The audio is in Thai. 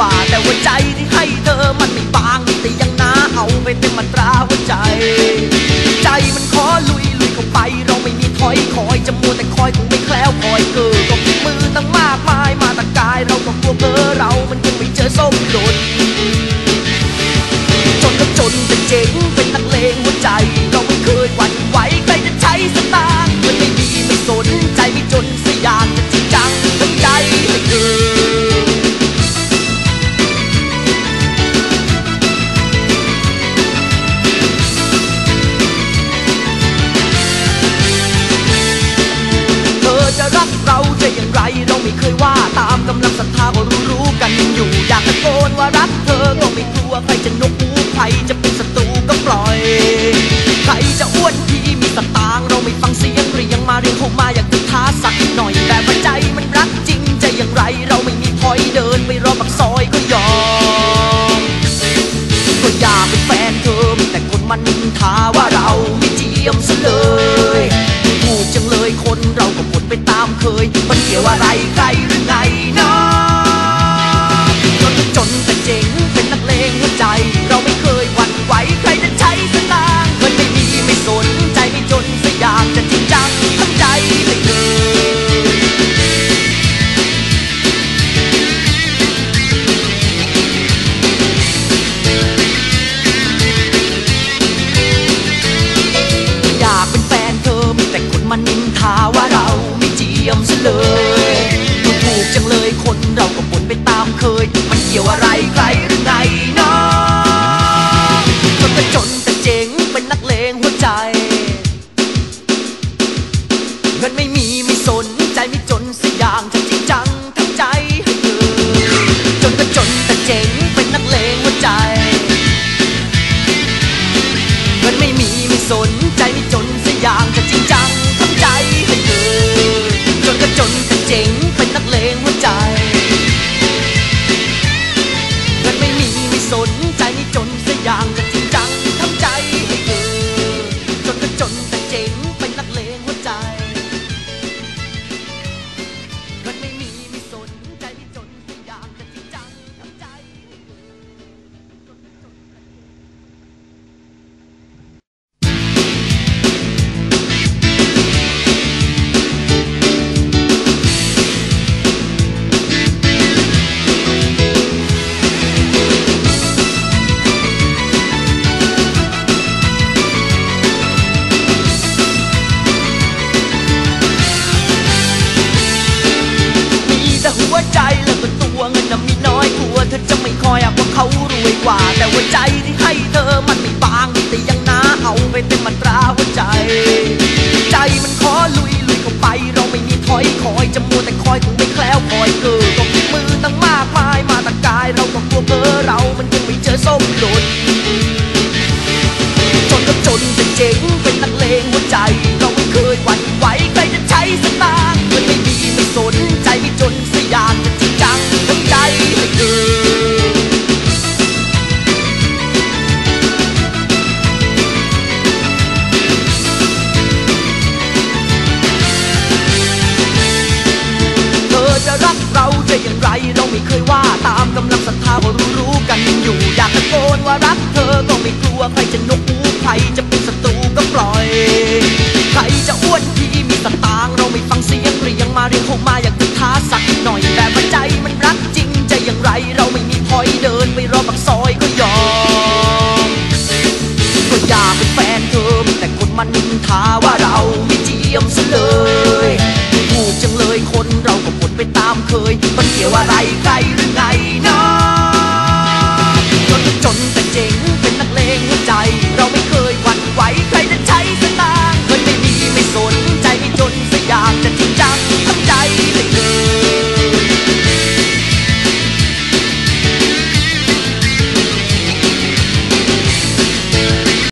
妈我在已经 ไม่เคยว่าตามกำลังศรัทธาก็รู้รู้กันอยู่ อยากตะโกนว่ารักเธอก็ไม่กลัวใครจะนกหูใครจะเป็นศัตรูก็ปล่อย ใครจะอ้วนทีมีสตางเราไม่ฟังเสียงเรียงมาเรียงเข้ามาอยากจะท้าสักหน่อยแต่ว่าใจมันรักจริงใจอย่างไร เราไม่มีถอยเดินไปรอปักซอยก็ยอมก็อยากเป็นแฟนเธอมีแต่คนมันนินทาว่าเราไม่เจียมซะเลยถูกจังเลยคนเราก็หมดไปตามเคยมันเกี่ยวอะไร ใครหรือไงน้องจนแต่จนแต่เจ๋งเป็นนักเลงหัวใจเงินไม่มีไม่สน เขารวยกว่า แต่หัวใจที่ให้เธอมันไม่บางแต่ยังหนาเอาไปเต็มมันตราหัวใจ ใจมันขอลุยลุยเข้าไป เราไม่มีถอยคอยจะมัวแต่คอยคงไม่แคล้วคอยเกิด กำลังศรัทธาก็รู้รู้กันอยู่ อยากตะโกนว่ารักเธอก็ไม่กลัวใครจะนกหูใครจะเป็นศัตรูก็ปล่อย ใครจะอ้วนทีมีสตางค์เราไม่ฟังเสียงเรียงมาเรียงเข้ามาอยากจะท้าสักหน่อยแต่ว่าใจมันรักจริงจะอย่างไรเราไม่มีถอยเดินไปรอปักซอยก็ยอมก็อยากเป็นแฟนเธอแต่คนมันนินทาว่าเราไม่เจียมซะเลยถูกจัง ไปตามเคยมันเกี่ยวอะไรใครหรือไงเนาะ